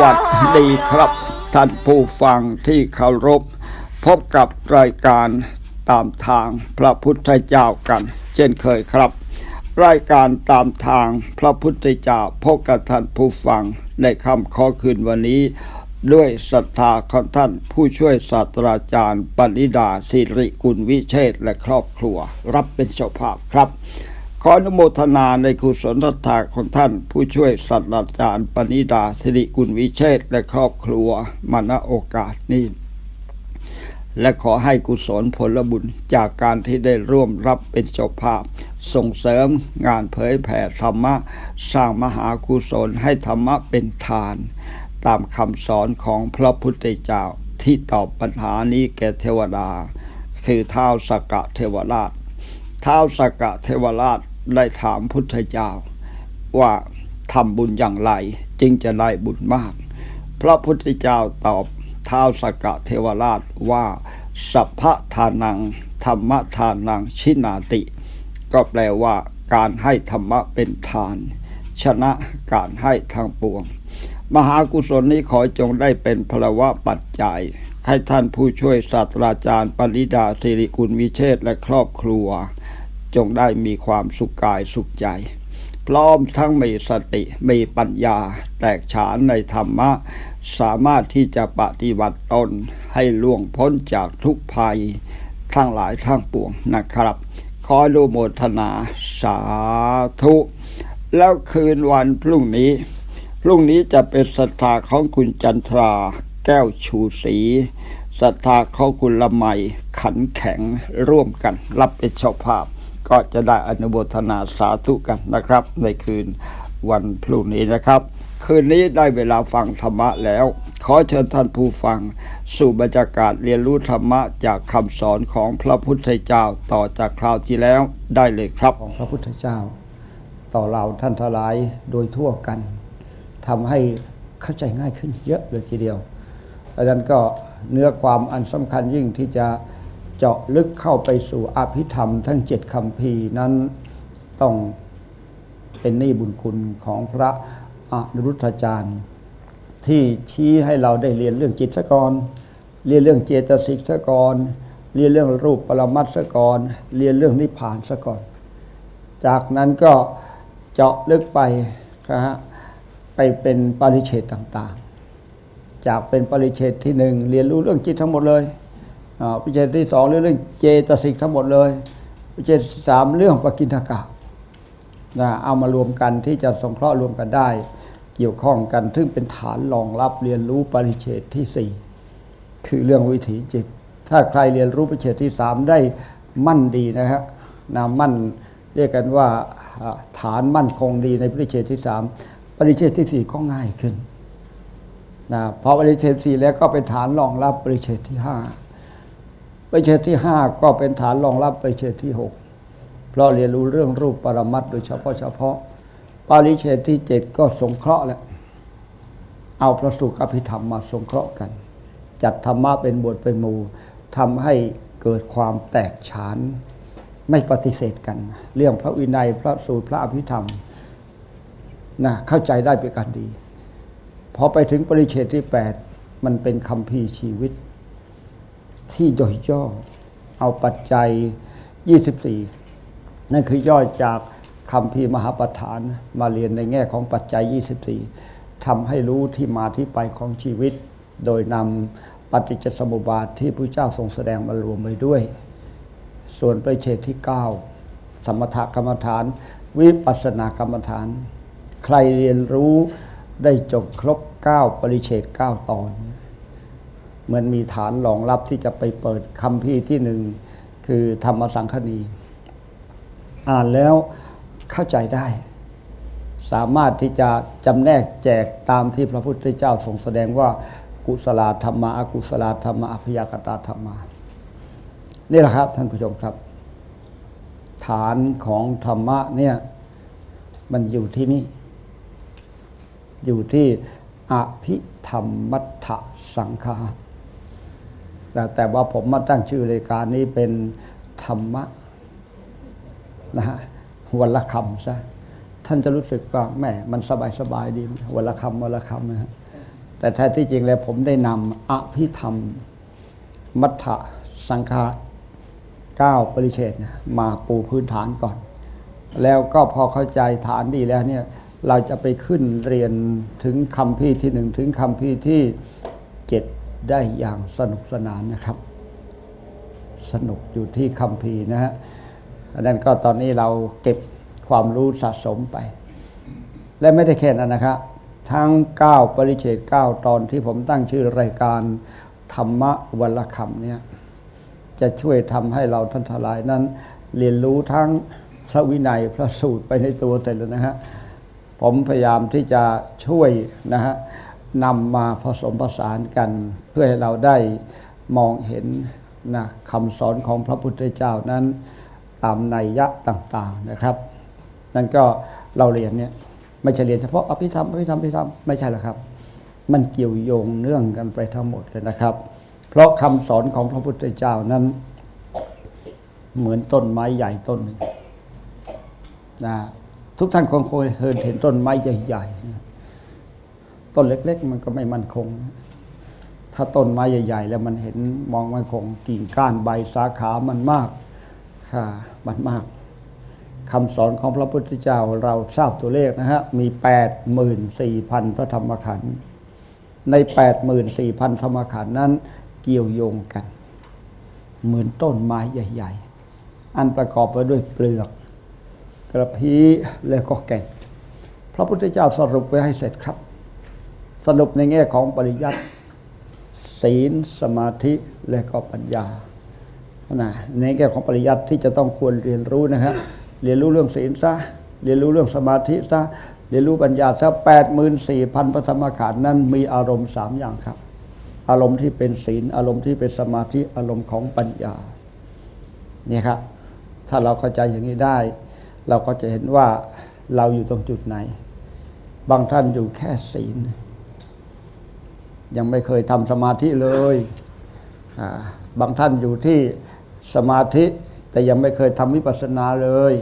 วัสดีครับ ท่านผู้ฟังที่เคารพ พบกับรายการตามทางพระพุทธเจ้ากัน เช่นเคยครับ รายการตามทางพระพุทธเจ้าพบกับท่านผู้ฟังในคำขอคืนวันนี้ ด้วยศรัทธาของท่านผู้ช่วยศาสตราจารย์ปณิดาสิริกุลวิเชษและครอบครัว รับเป็นเจ้าภาพครับ ขออนุโมทนาในกุศลศรัทธาของท่านผู้ช่วยศาสตราจารย์ปณิดาสิริกุลวิเชษและครอบครัวมาณโอกาสนี้ และขอให้กุศลผลบุญจากการที่ได้ร่วมรับเป็นเจ้าภาพ ส่งเสริมงานเผยแผ่ธรรมะ สร้างมหากุศลให้ธรรมะเป็นทาน ตามคำสอนของพระพุทธเจ้าที่ตอบปัญหานี้แก่เทวดา คือเท้าวสกกะเทวราชท้าวสกกะเทวราช ได้ถามพุทธเจ้า ว่าทำบุญอย่างไรจึงจะได้บุญมาก พระพุทธเจ้าตอบท้าวสกกะเทวราชว่าสัพพทานังธรรมทานังชินาติ ก็แปลว่าการให้ธรรมะเป็นทาน ชนะการให้ทางปวง มหากุศลนี้ขอจงได้เป็นพลวะปัจจัย ให้ท่านผู้ช่วยศาสตราจารย์ปริดาสิริกุลวิเชษและครอบครัว จงได้มีความสุขกายสุขใจ พร้อมทั้งมีสติมีปัญญา แตกฉานในธรรมะ สามารถที่จะปฏิบัติตนให้ล่วงพ้นจากทุกภัย ทั้งหลายทั้งปวงนะครับ ขออนุโมทนาสาธุ แล้วคืนวันพรุ่งนี้ พรุ่งนี้จะเป็นศรัทธาของคุณจันทราแก้วชูศรีศรัทธาของคุณละไมขันแข็งร่วมกันรับเป็นเจ้าภาพ ก็จะได้อนุโมทนาสาธุกันนะครับ ในคืนวันพรุ่งนี้นะครับ คืนนี้ได้เวลาฟังธรรมะแล้ว ขอเชิญท่านผู้ฟัง สู่บรรยากาศเรียนรู้ธรรมะจากคำสอนของพระพุทธเจ้าต่อจากคราวที่แล้วได้เลยครับของพระพุทธเจ้า ต่อเราท่านทลายโดยทั่วกันทำให้เข้าใจง่ายขึ้นเยอะเลยทีเดียวดังนั้นก็เนื้อความอันสำคัญยิ่งที่จะ เจาะลึกเข้าไปสู่อภิธรรมทั้งเจ็ดคำพีนั้นต้องเป็นนี้บุญคุณของพระอนุรุทธาจารย์ ที่ชี้ให้เราได้เรียนเรื่องจิตสะกรเรียนเรื่องเจตสิกสะกรเรียนเรื่องรูปปรมัตสกรเรียนเรื่องนิพพานสะกรจากนั้นก็เจาะลึกไปนะฮะไปเป็นปริเฉดต่างๆ จากเป็นปริเฉดที่หนึ่งเรียนรู้เรื่องจิตทั้งหมดเลย อ่าปริเฉดที่สองเรื่องเจตสิกทั้งหมดเลยปริเฉดที่สามเรื่องปกินทกะนะเอามารวมกันที่จะสงเคราะห์รวมกันได้ เกี่ยวข้องกัน ซึ่งเป็นฐานรองรับเรียนรู้ปริเฉดที่สี่คือเรื่องวิถีจิต ถ้าใครเรียนรู้ปริเฉดที่สามได้มั่นดีนะฮะนะมั่นเรียกกันว่าอ่าฐานมั่นคงดีในปริเฉดที่สามปริเฉดที่สี่ก็ง่ายขึ้นนะพอปริเฉดสี่แล้วก็เป็นฐานรองรับปริเฉดที่ห้า ปริเฉดที่ห้าก็เป็นฐานรองรับปริเฉดที่หกเพราะเรียนรู้เรื่องรูปปรมัตโดยเฉพาะเฉพาะปริเฉดที่เจ็ดก็สงเคราะห์แล้วเอาพระสุขอภิธรรมมาสงเคราะห์กัน จัดธรรมะเป็นบทเป็นหมู่ทำให้เกิดความแตกฉานไม่ปฏิเสธกัน เรื่องพระวินัยพระสูตรพระอภิธรรมนะเข้าใจได้เป็นการดี พอไปถึงปริเฉดที่ 8 มันเป็นคำพีชีวิต ที่ย่อยย่อ เอาปัจจัย 24 นั่นคือย่อจากคำพีมหาประธานมาเรียนในแง่ของปัจจัย 24ทำให้รู้ที่มาที่ไปของชีวิต โดยนำปฏิจจสมุปบาทที่พระเจ้าทรงแสดงมารวมไว้ด้วย ส่วนปริเฉดที่ 9 สมถกรรมฐาน วิปัสสนากรรมฐาน ใครเรียนรู้ได้จบครบ 9 ปริเฉด9 ตอนเห มือนมีฐานรองรับที่จะไปเปิดคำพีร์ที่หนึ่งคือธรรมสังคณีอ่านแล้วเข้าใจได้ สามารถที่จะจำแนกแจกตามที่พระพุทธเจ้าทรงแสดงว่ากุศลธรรมะอกุศลธรรมะอภยากตาธรรมะนี่แหละครับท่านผู้ชมครับ ฐานของธรรมะเนี่ยมันอยู่ที่นี่ อยู่ที่อภิธรรมมัทธสังฆา แต่แต่ว่าผมมาตั้งชื่อรายการนี้เป็นธรรมะนะฮะวันละคำซะท่านจะรู้สึกว่าแหมมันสบายสบายดีวันละคำวันละคำนะฮะแต่แท้ที่จริงแล้วผมได้นำอภิธรรม มัทธสังฆาเก้าปริเชตนมาปูพื้นฐานก่อน แล้วก็พอเข้าใจฐานดีแล้วเนี่ยเราจะไปขึ้นเรียนถึงคำพี่ที่หนึ่งถึงคำพี่ที่เจ็ด ได้อย่างสนุกสนานนะครับ สนุกอยู่ที่คำพีนะฮะอันนั้นก็ตอนนี้เราเก็บความรู้สะสมไป และไม่ได้แค่นั้นนะครับ ทั้ง 9 ปริเฉด9ตอนที่ผมตั้งชื่อรายการธรรมะวันละคำเนี่ยจะช่วยทำให้เราท่านทลายนั้น เรียนรู้ทั้งพระวินัยพระสูตรไปในตัวแต่ละนะฮะผมพยายามที่จะช่วยนะฮะ นำมาผสมผสานกัน เพื่อให้เราได้มองเห็นนะคำสอนของพระพุทธเจ้านั้นตามนัยยะต่างๆนะครับ นั่นก็เราเรียนเนี่ยไม่ใช่เรียนเฉพาะอภิธรรมอภิธรรมอภิธรรมไม่ใช่หรอกครับ มันเกี่ยวโยงเนื่องกันไปทั้งหมดเลยนะครับ เพราะคำสอนของพระพุทธเจ้านั้น เหมือนต้นไม้ใหญ่ต้นหนึ่งนะทุกท่านคงเคยเห็นต้นไม้ใหญ่ๆนะ ต้นเล็ก ๆ มันก็ไม่มั่นคง ถ้าต้นไม้ใหญ่ ๆ แล้วมันเห็นมองมั่นคงกิ่งก้านใบสาขามันมากค่ะมันมากคำสอนของพระพุทธเจ้าเราทราบตัวเลขนะฮะ มี 84,000 พระธรรมขันธ์ใน 84,000 ธรรมขันธ์นั้น เกี่ยวโยงกัน เหมือนต้นไม้ใหญ่ ๆ อันประกอบไปด้วยเปลือก กระพี้และก็แก่นพระพุทธเจ้าสรุปไว้ให้เสร็จครับ สรุปในแง่ของปริยัติศีลสมาธิและก็ปัญญานะในแง่ของปริยัติที่จะต้องควรเรียนรู้นะครับเรียนรู้เรื่องศีลซะเรียนรู้เรื่องสมาธิซะเรียนรู้ปัญญาซะแปดหมื่นสี่พันพระธรรมขันธ์นั้นมีอารมณ์สามอย่างครับ อารมณ์ที่เป็นศีล อารมณ์ที่เป็นสมาธิอารมณ์ของปัญญาเนี่ยครับถ้าเราเข้าใจอย่างนี้ได้ เราก็จะเห็นว่าเราอยู่ตรงจุดไหน บางท่านอยู่แค่ศีล ยังไม่เคยทำสมาธิเลยบางท่านอยู่ที่สมาธิแต่ยังไม่เคยทำวิปัสสนาเลย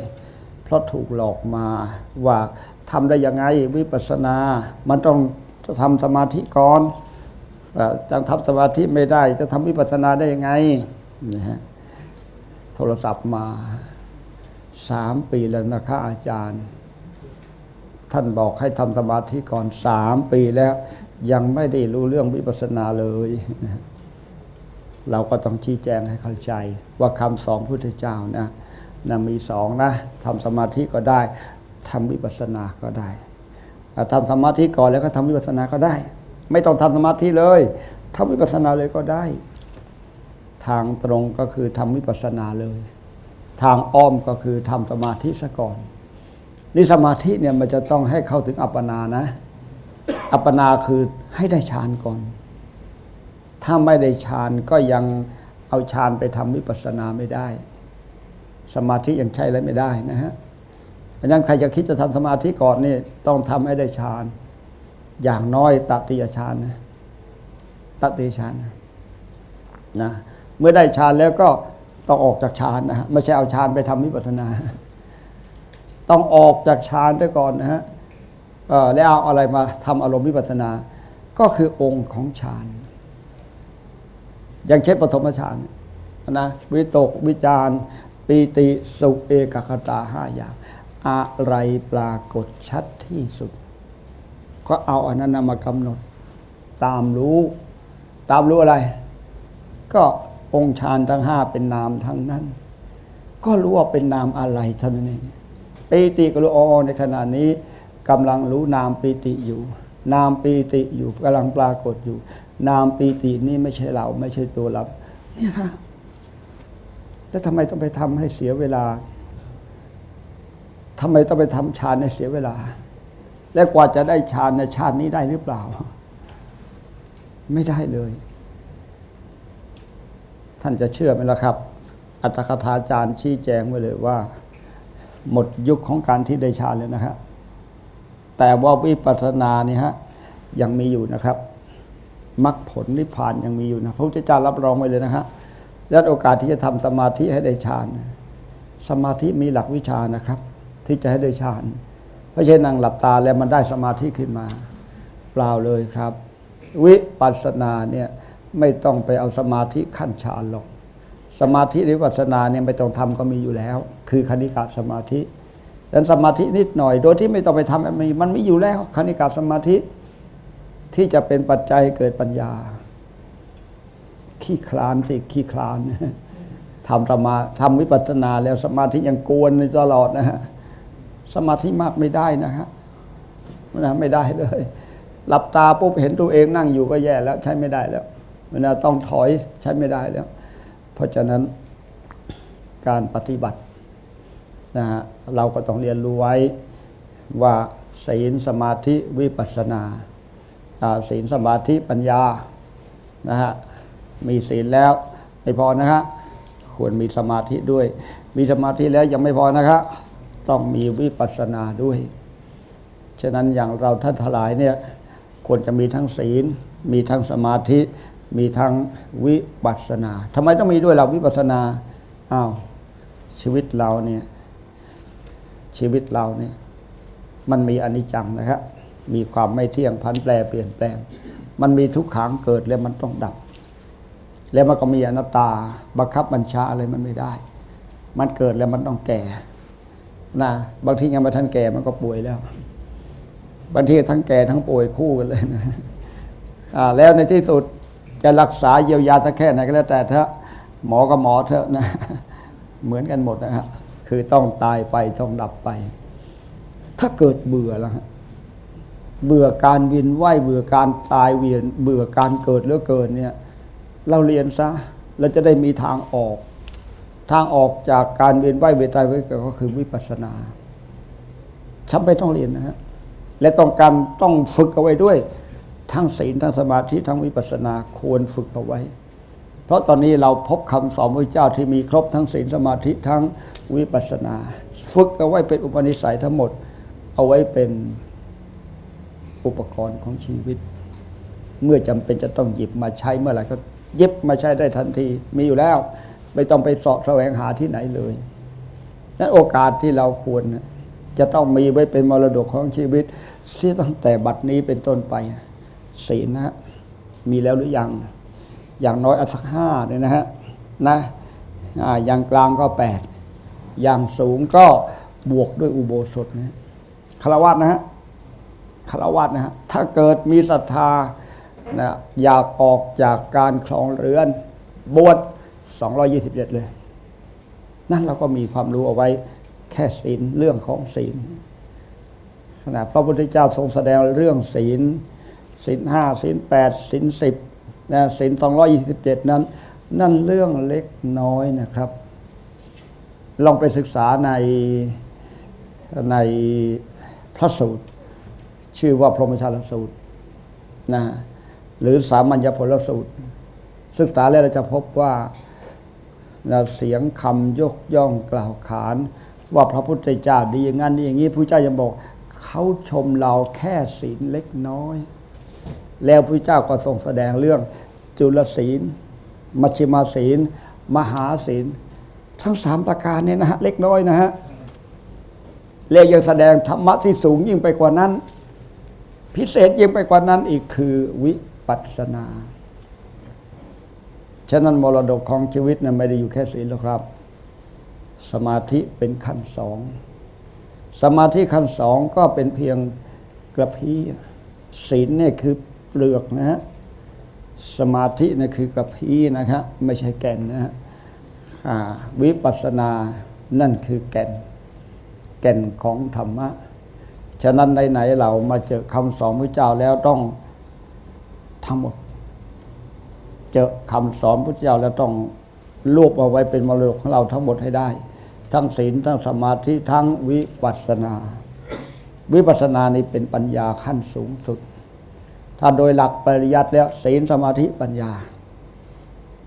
เพราะถูกหลอกมาว่าทำได้ยังไงวิปัสสนา มันต้องทำสมาธิก่อนอ่าจะทำสมาธิไม่ได้ จะทำวิปัสสนาได้ยังไงนะฮะโทรศัพท์มาสามปีแล้วนะคะอาจารย์ ท่านบอกให้ทำสมาธิก่อนสามปีแล้ว ยังไม่ได้รู้เรื่องวิปัสสนาเลย เราก็ต้องชี้แจงให้เข้าใจว่าคำสอนพุทธเจ้านะนะมีสองนะทำสมาธิก็ได้ทำวิปัสสนาก็ได้ทำสมาธิก่อนแล้วก็ทำวิปัสสนาก็ได้ ไม่ต้องทำสมาธิเลยทำวิปัสสนาเลยก็ได้ ทางตรงก็คือทำวิปัสสนาเลย ทางอ้อมก็คือทำสมาธิซะก่อนนี่สมาธิเนี่ยมันจะต้องให้เข้าถึงอัปปนานะ อัปปนาคือให้ได้ฌานก่อน ถ้าไม่ได้ฌานก็ยังเอาฌานไปทำวิปัสสนาไม่ได้ สมาธิยังใช้อะไรไม่ได้นะฮะดังนั้นใครจะคิดจะทำสมาธิก่อนนี่ต้องทำให้ได้ฌาน อย่างน้อยตัติยฌานนะตัติยฌานนะนะเมื่อได้ฌานแล้วก็ต้องออกจากฌานนะฮะไม่ใช่เอาฌานไปทำวิปัสสนา ต้องออกจากฌานด้วยก่อนนะฮะ แล้วเอาอะไรมาทำอารมณ์วิปัสสนา ก็คือองค์ของฌานอย่างเช่นปฐมฌานนะวิตกวิจารปีติสุเอกคตาห้าอย่าง อะไรปรากฏชัดที่สุด ก็เอาอันนั้นนะมากำหนด ตามรู้ ตามรู้อะไร ก็องค์ฌานทั้งห้าเป็นนามทั้งนั้น ก็รู้ว่าเป็นนามอะไรเท่านั้นเองปีติก็รู้อ๋อในขณะนี้ กำลังรู้นามปีติอยู่ นามปีติอยู่กำลังปรากฏอยู่ นามปีตินี่ไม่ใช่เราไม่ใช่ตัวเราเนี่ยค่ะแล้วทำไมต้องไปทำให้เสียเวลาทำไมต้องไปทำฌานในเสียเวลา และกว่าจะได้ฌานในชาตินี้ได้หรือเปล่า ไม่ได้เลย ท่านจะเชื่อไหมล่ะครับ อัตถคถาจารย์ชี้แจงไว้เลยว่า หมดยุคของการที่ได้ฌานเลยนะครับ แต่ว่าวิปัสสนานี่ฮะยังมีอยู่นะครับมรรคผลนิพพานยังมีอยู่นะพระพุทธเจ้ารับรองไว้เลยนะครับและโอกาสที่จะทำสมาธิให้ได้ฌานสมาธิมีหลักวิชานะครับ ที่จะให้ได้ฌานไม่ใช่นั่งหลับตาแล้วมันได้สมาธิขึ้นมา เปล่าเลยครับ วิปัสสนาเนี่ยไม่ต้องไปเอาสมาธิขั้นฌานหรอกสมาธิหรือวิปัสสนาเนี่ยไม่ต้องทำก็มีอยู่แล้ว คือคณิกาสมาธิ ดังนั้นสมาธินิดหน่อย โดยที่ไม่ต้องไปทำมันมีมันมีอยู่แล้วคณิกาสมาธิที่จะเป็นปัจจัยเกิดปัญญา ขี้คลานสิขี้คลานทำสมาทำวิปัสสนาแล้วสมาธิยังกวนอยู่ตลอดนะฮะสมาธิมากไม่ได้นะฮะนะไม่ได้เลยหลับตาปุ๊บเห็นตัวเองนั่งอยู่ก็แย่แล้วใช้ไม่ได้แล้วเวลาต้องถอยใช้ไม่ได้แล้ว เพราะฉะนั้นการปฏิบัติ นะฮะเราก็ต้องเรียนรู้ไว้ว่าศีลสมาธิวิปัสสนาศีลสมาธิปัญญานะฮะมีศีลแล้วไม่พอนะฮะควรมีสมาธิด้วย มีสมาธิแล้วยังไม่พอนะครับต้องมีวิปัสสนาด้วย ฉะนั้นอย่างเราท่านทลายเนี่ยควรจะมีทั้งศีล มีทั้งสมาธิ มีทั้งวิปัสสนาทำไมต้องมีด้วยหลักวิปัสสนาอ้าวชีวิตเราเนี่ย ชีวิตเราเนี่ยมันมีอนิจจังนะครับ มีความไม่เที่ยงพันแปรเปลี่ยนแปลง มันมีทุกขังเกิดแล้วมันต้องดับ แล้วมันก็มีอนัตตาบังคับบัญชาอะไรมันไม่ได้ มันเกิดแล้วมันต้องแก่นะบางทียังไม่ทันแก่มันก็ป่วยแล้วบางทีทั้งแก่ทั้งป่วยคู่กันเลยนะอ่าแล้วในที่สุดจะรักษาเยียวยาสักแค่ไหนก็แล้วแต่เถอะหมอก็หมอเถอะนะ เหมือนกันหมดนะครับ คือต้องตายไปต้องดับไป ถ้าเกิดเบื่อแล้วฮะเบื่อการวียนว่ายเบื่อการตายเวียน เบื่อการเกิดเหลือเกินเนี่ย เราเรียนซะเราจะได้มีทางออก ทางออกจากการเวียนว่ายเวียนตายเวียนเกิดก็คือวิปัสสนาฉันไม่ต้องเรียนนะฮะและต้องการต้องฝึกเอาไว้ด้วย ทั้งศีลทั้งสมาธิทั้งวิปัสสนาควรฝึกเอาไว้ เพราะตอนนี้เราพบคำสอนพระเจ้าที่มีครบทั้งศีลสมาธิทั้งวิปัสสนา ฝึกเอาไว้เป็นอุปนิสัยทั้งหมด เอาไว้เป็นอุปกรณ์ของชีวิต เมื่อจำเป็นจะต้องหยิบมาใช้เมื่อไหร่ก็เย็บมาใช้ได้ทันทีมีอยู่แล้ว ไม่ต้องไปสาะแสวงหาที่ไหนเลยนั้นโอกาสที่เราควรจะต้องมีไว้เป็นมรดกของชีวิตที่ตั้งแต่บัดนี้เป็นต้นไปศีลนะมีแล้วหรือยัง อย่างน้อยอสักห้าเนี่ยนะฮะนะอย่างกลางก็แปดอย่างสูงก็บวกด้วยอุโบสถนะคารวะนะฮะคารวะนะฮะถ้าเกิดมีศรัทธานะอยากออกจากการคลองเรือน บวช227 เลย นั่นเราก็มีความรู้เอาไว้แค่ศีลเรื่องของศีลนะพระพุทธเจ้าทรงแสดงเรื่องศีลศีลห้าศีลแปดศีลสิบ นะศีล227 นั้น นั่นเรื่องเล็กน้อยนะครับ ลองไปศึกษาในในพระสูตร ชื่อว่าพรหมชาลสูตรนะหรือสามัญญผลสูตร ศึกษาแล้วเราจะพบว่านะเสียงคำยกย่องกล่าวขาน ว่าพระพุทธเจ้าดีอย่างนั้นดีอย่างนี้พระเจ้ายังบอก เขาชมเราแค่ศีลเล็กน้อย แล้วพระเจ้าก็ทรงแสดงเรื่องจุลศีล มัชฌิมาศีล มหาศีล ทั้งสามประการเนี่ยนะฮะเล็กน้อยนะฮะแล้วยังแสดงธรรมะที่สูงยิ่งไปกว่านั้น พิเศษยิ่งไปกว่านั้นอีกคือวิปัสสนา ฉะนั้นมรดกของชีวิตนะไม่ได้อยู่แค่ศีลหรอกครับ สมาธิเป็นขั้นสอง สมาธิขั้นสองก็เป็นเพียงกระพี้ศีลเนี่ยคือ เปลือกนะฮะสมาธินี่ยคือกระพี้นะครับไม่ใช่แก่นนะฮะวิปัสสนานั่นคือแก่น แก่นของธรรมะ ฉะนั้นไหนๆเรามาเจอคำสอนพระเจ้าแล้วต้องทั้งหมดเจอคำสอนพระเจ้าแล้วต้องรวบเอาไว้เป็นมรดกของเราทั้งหมดให้ได้ ทั้งศีลทั้งสมาธิทั้งวิปัสสนา วิปัสสนานี่เป็นปัญญาขั้นสูงสุด ถ้าโดยหลักปริยัติแล้วศีลสมาธิปัญญา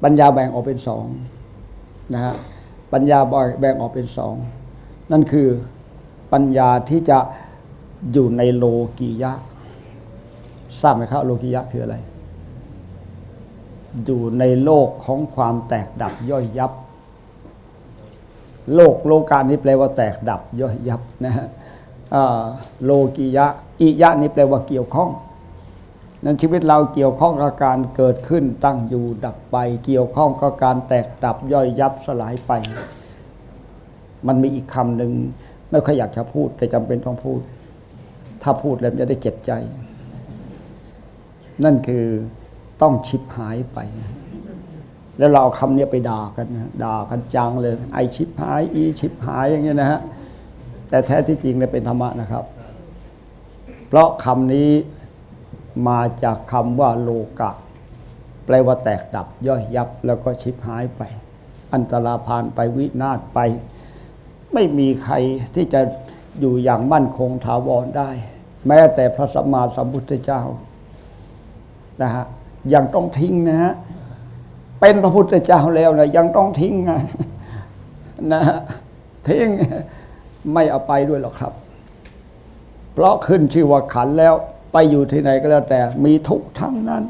ปัญญาแบ่งออกเป็นสองนะฮะปัญญาแบ่งออกเป็นสองนั่นคือปัญญาที่จะอยู่ในโลกียะทราบไหมครับโลกียะคืออะไร อยู่ในโลกของความแตกดับย่อยยับ โลกโลกานี้แปลว่าแตกดับย่อยยับนะฮะโลกิยะอิยะนี่แปลว่าเกี่ยวข้อง นั้นชีวิตเราเกี่ยวข้องกับการเกิดขึ้นตั้งอยู่ดับไป เกี่ยวข้องกับการแตกดับย่อยยับสลายไป มันมีอีกคำหนึ่งไม่ค่อยอยากจะพูดแต่จำเป็นต้องพูด ถ้าพูดแล้วจะได้เจ็บใจ นั่นคือต้องชิบหายไป แล้วเราเอาคำนี้ไปด่ากันนะด่ากันจังเลย ไอชิบหาย อีชิบหายอย่างเงี้ยนะฮะแต่แท้ที่จริงเนี่ยเป็นธรรมะนะครับ เพราะคำนี้ มาจากคำว่าโลกะ แปลว่าแตกดับย่อยยับแล้วก็ชิบหายไป อันตราพานไปวินาศไป ไม่มีใครที่จะอยู่อย่างมั่นคงถาวรได้ แม้แต่พระสัมมาสัมพุทธเจ้านะฮะยังต้องทิ้งนะฮะเป็นพระพุทธเจ้าแล้วนะยังต้องทิ้งนะนะฮะทิ้งไม่เอาไปด้วยหรอกครับ เพราะขึ้นชื่อว่าขันแล้ว ไปอยู่ที่ไหนก็แล้วแต่มีทุกทั้งนั้น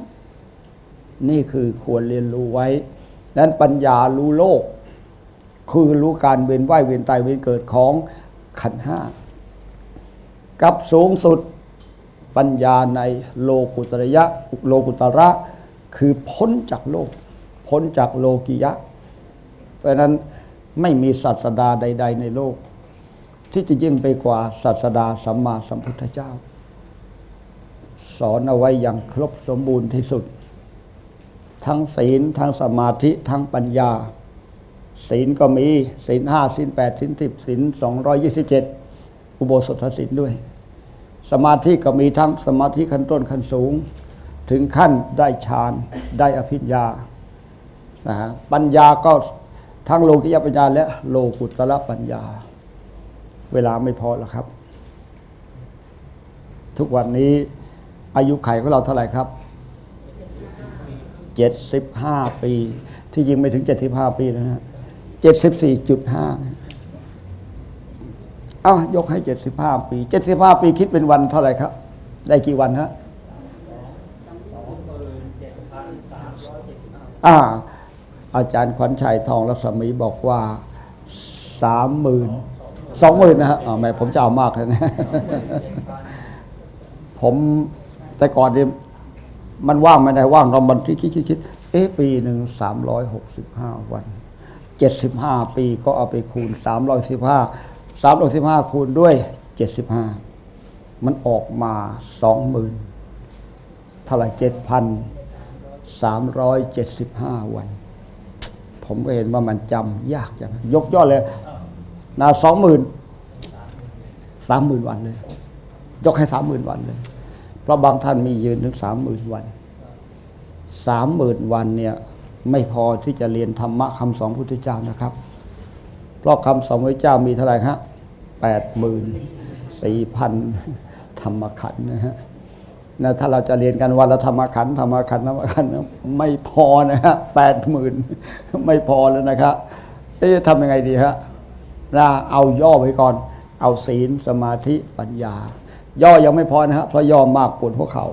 นี่คือควรเรียนรู้ไว้ นั้นปัญญารู้โลก คือรู้การเวียนว่ายเวียนตายเวียนเกิดของขันห้ากับสูงสุดปัญญาในโลกุตระยะโลกุตระ คือพ้นจากโลก พ้นจากโลกิยะ เพราะฉะนั้นไม่มีศาสดาใด ๆ ในโลก ที่จะยิ่งไปกว่าศาสดาสัมมาสัมพุทธเจ้า สอนเอาไว้อย่างครบสมบูรณ์ที่สุด ทั้งศีลทั้งสมาธิทั้งปัญญา ศีลก็มีศีลห้าศีลแปดศีลสิบศีลสองร้อยยี่สิบเจ็ดอุโบสถศีลด้วย สมาธิก็มีทั้งสมาธิขั้นต้นขั้นสูง ถึงขั้นได้ฌานได้อภิญญานะฮะปัญญาก็ทั้งโลกิยปัญญา และโลกุตระปัญญา เวลาไม่พอแล้วครับ ทุกวันนี้ อายุไขของเราเท่าไหร่ครับเจ็ดสิบห้าปี ที่ยิงไม่ถึงเจ็ดสิบห้าปีแล้วนะเจ็ดสิบสี่จุดห้าเอายกให้เจ็ดสิบห้าปีเจ็ดสิบห้าปีคิดเป็นวันเท่าไหร่ครับ ได้กี่วันฮะอ่าอาจารย์ขวัญชัยทองรัศมีบอกว่าสามหมื่นสองหมื่นนะฮะอ่าแม่ผมจะเอามากเลยนะผม แต่ก่อนเนี่ยมันว่างไม่ได้ว่างเราบันทึกคิดคิดคิดเอ๊ะปีหนึ่งสามร้อยหกสิบห้าวันเจ็ดสิบห้าปีก็เอาไปคูณสามร้อยสิบห้าสามร้อยสิบห้าคูณด้วยเจ็ดสิบห้ามันออกมาสองหมื่นเท่าไหร่เจ็ดพันสามร้อยเจ็ดสิบห้าวัน ผมก็เห็นว่ามันจำยากจังยกยอดเลยนาสองหมื่นสามหมื่นวันเลย ยกให้สามหมื่นวันเลย เพราะบางท่านมียืนถึงสามหมื่นวันสามหมื่นวันเนี่ยไม่พอที่จะเรียนธรรมะคำสอนพุทธเจ้านะครับ เพราะคำสอนพระเจ้ามีเท่าไหร่ครับแปดหมื่นสี่พันธรรมขันนะฮะนะถ้าเราจะเรียนกันวันละธรรมขันธรรมขันธรรมขันไม่พอนะฮะแปดหมื่นไม่พอแล้วนะครับเอ๊ะทำยังไงดีฮะนะเอาย่อไว้ก่อน เอาศีลสมาธิปัญญา ย่อยังไม่พอนะครับเพราะย่อมากปวดหัวเขา่า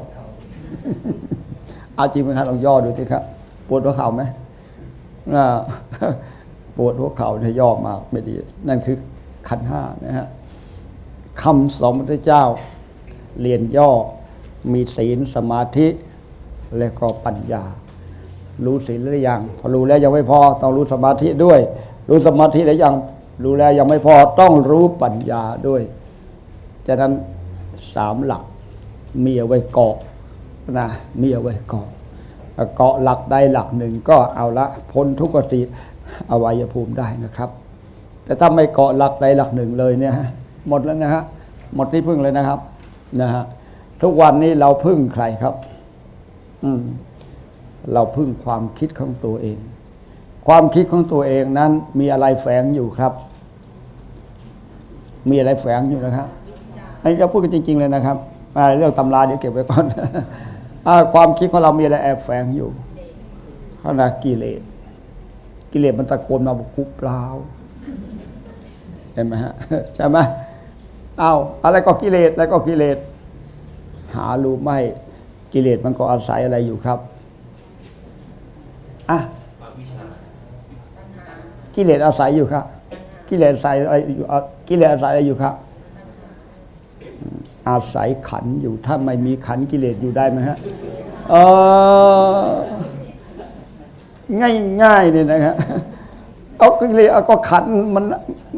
เอาจริงไหมครับลองย่อดูสิครับ ปวดหัวเข่าไหมปวดหัวเข่าเนี่ยย่อมากไม่ดี นั่นคือขันห้านะฮะคำสอนพระเจ้า เรียนย่อมีศีลสมาธิ และก็ปัญญา รู้ศีลหรือยังพอรู้แล้วยังไม่พอต้องรู้สมาธิด้วย รู้สมาธิแล้วยังรู้แล้วยังไม่พอต้องรู้ปัญญาด้วยฉะนั้น สามหลัก มีเอาไว้เกาะนะมีเอาไว้เกาะเกาะหลักใดหลักหนึ่งก็เอาละพ้นทุกขติอวัยภูมิได้นะครับ แต่ถ้าไม่เกาะหลักใดหลักหนึ่งเลยเนี่ยหมดแล้วนะฮะหมดที่พึ่งเลยนะครับนะฮะทุกวันนี้เราพึ่งใครครับ อืมเราพึ่งความคิดของตัวเอง ความคิดของตัวเองนั้นมีอะไรแฝงอยู่ครับ มีอะไรแฝงอยู่นะครับ อันนี้เราพูดกันจริง ๆ เลยนะครับอ่าเรื่องตำราเดี๋ยวเก็บไว้ก่อนอความคิดของเรามีอะไรแอบแฝงอยู่ขณะกิเลส กิเลสมันตะโกนมาบอกคุบเปล่าเห็นไหมฮะใช่ไหมเอาอะไรก็กิเลสอะไรก็กิเลส หารู้ไหมกิเลสมันก็อาศัยอะไรอยู่ครับอะกิเลสอาศัยอยู่ครับ กิเลสใส่อะไรอยู่กิเลสใส่อะไรอยู่ครับ อาศัยขันอยู่ ถ้าไม่มีขันกิเลสอยู่ได้ไหมฮะเออง่ายง่ายๆเนี่ยนะครเอากิเลสเอาก็ขันมัน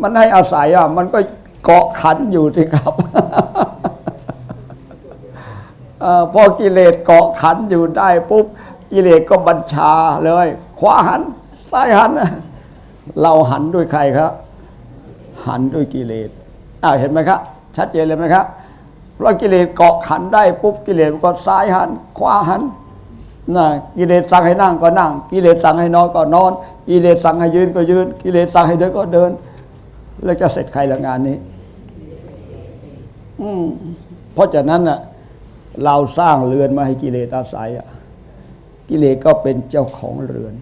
มันให้อาศัยอะมันก็เกาะขันอยู่สิครับออพอกิเลสเกาะขันอยู่ได้ปุ๊บกิเลสก็บัญชาเลย ขวาหันซ้ายหันเราหันด้วยใครครับ หันด้วยกิเลสอ้าวเห็นไหมครับชัดเจนเลยไหมครับ เพราะกิเลสเกาะขันได้ปุ๊บกิเลสก็ซ้ายหันขวาหันนะกิเลสสั่งให้นั่งก็นั่ง กิเลสสั่งให้นอนก็นอน กิเลสสั่งให้ยืนก็ยืน กิเลสสั่งให้เดินก็เดิน แล้วจะเสร็จใครละงานนี้ อืมเพราะฉะนั้นน่ะ เราสร้างเรือนมาให้กิเลสอาศัยอะกิเลสก็เป็นเจ้าของเรือน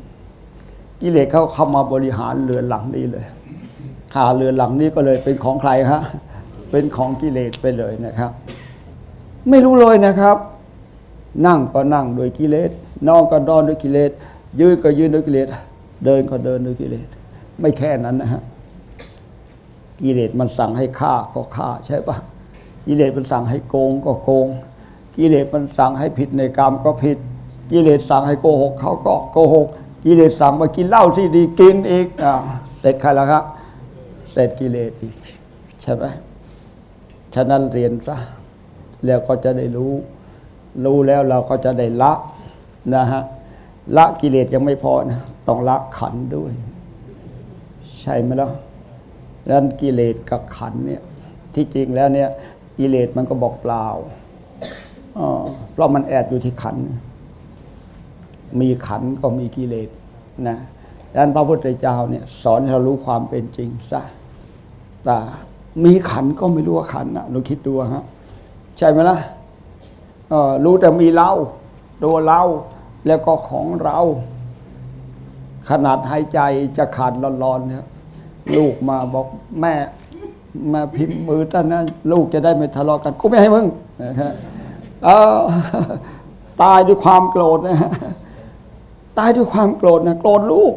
กิเลสเขาเข้ามาบริหารเรือนหลังนี้เลยขาเรือนหลังนี้ก็เลยเป็นของใครฮะ เป็นของกิเลสไปเลยนะครับ ไม่รู้เลยนะครับ นั่งก็นั่งโดยกิเลสนอนก็นอนด้วยกิเลสยืนก็ยืนด้วยกิเลสเดินก็เดินด้วยกิเลสไม่แค่นั้นนะฮะกิเลสมันสั่งให้ฆ่าก็ฆ่าใช่ปะกิเลสมันสั่งให้โกงก็โกง กิเลสมันสั่งให้ผิดในกรรมก็ผิด กิเลสสั่งให้โกหกเขาก็โกหก กิเลสสั่งมากินเหล้าสิดีกินอีกอ่าเสร็จใครแล้วครับเสร็จกิเลสอีกใช่ไหม ฉะนั้นเรียนซะแล้วก็จะได้รู้ รู้แล้วเราก็จะได้ละนะฮะละกิเลสยังไม่พอนะต้องละขันด้วย ใช่ไหมล่ะดังนั้นกิเลสกับขันเนี่ยที่จริงแล้วเนี่ยกิเลสมันก็บอกเปล่าเพราะมันแอบอยู่ที่ขัน มีขันก็มีกิเลสนะดังนั้นพระพุทธเจ้าเนี่ยสอนให้เรารู้ความเป็นจริงซะแต่ มีขันก็ไม่รู้ว่าขันนะเราคิดดูฮะใช่ไหมล่ะรู้แต่มีเราตัวเราแล้วก็ของเรา ขนาดหายใจจะขาดร้อนๆเนี่ยลูกมาบอกแม่มาพิมพ์มือท่านนะลูกจะได้ไม่ทะเลาะกันกูไม่ให้มึงนะครับเออตายด้วยความโกรธนะฮะตายด้วยความโกรธนะโกรธลูก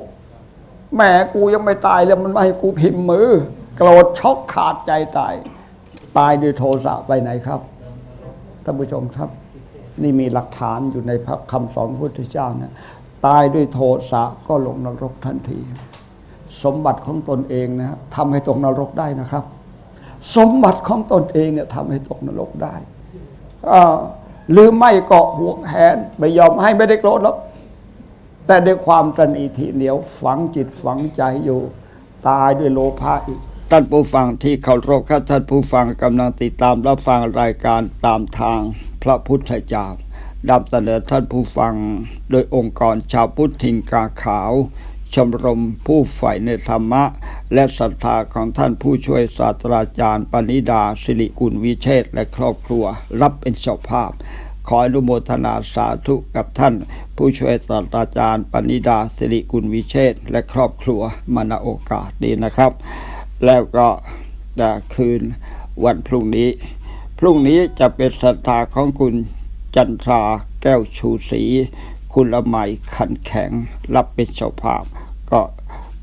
แม่กูยังไม่ตายแล้วมันม่ให้กูพิมพ์มือ โกรธช็อกขาดใจตาย ตายด้วยโทสะไปไหนครับท่านผู้ชมครับ นี่มีหลักฐานอยู่ในพระคำสอนพุทธเจ้านะตายด้วยโทสะก็ลงนรกทันที สมบัติของตนเองนะทำให้ตกนรกได้นะครับ สมบัติของตนเองเนี่ยทำให้ตกนรกได้หรือไม่ก็ห่วงแหนไม่ยอมให้ไม่ได้โกรธหรอกแต่ด้วยความตรนีทีเหนียวฝังจิตฝังใจอยู่ ตายด้วยโลภะอีก ท่านผู้ฟังที่เคารพครับท่านผู้ฟังกำลังติดตามรับฟังรายการตามทางพระพุทธเจ้านำเสนอท่านผู้ฟัง โดยองค์กรชาวพุทธทิงกาขาว ชมรมผู้ใฝ่ในธรรมะ และศรัทธาของท่านผู้ช่วยศาสตราจารย์ปณิดา สิริกุลวิเชษและครอบครัว รับเป็นเจ้าภาพ ขออนุโมทนาสาธุกับท่าน ผู้ช่วยศาสตราจารย์ปณิดาสิริกุลวิเชษและครอบครัวมาณโอกาสนี้นะครับ แล้วก็จะคืนวันพรุ่งนี้ พรุ่งนี้จะเป็นศรัทธาของคุณจันทราแก้วชูศรีคุณละไมขันแข็งรับเป็นเจ้าภาพ ก็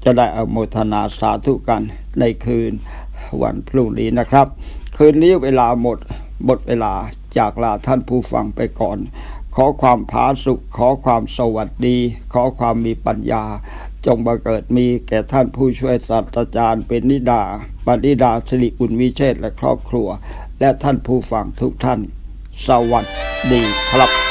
จะได้เอาโมทนาสาธุกันในคืนวันพรุ่งนี้นะครับ คืนนี้เวลาหมดหมดเวลาจากลาท่านผู้ฟังไปก่อน ขอความผาสุข ขอความสวัสดี ขอความมีปัญญา จงบังเกิดมีแก่ท่านผู้ช่วยศาสตราจารย์เป็นนิดาปณิดาสิริอุ่นวิเชษและครอบครัว และท่านผู้ฟังทุกท่าน สวัสดีครับ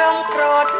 มอย่าป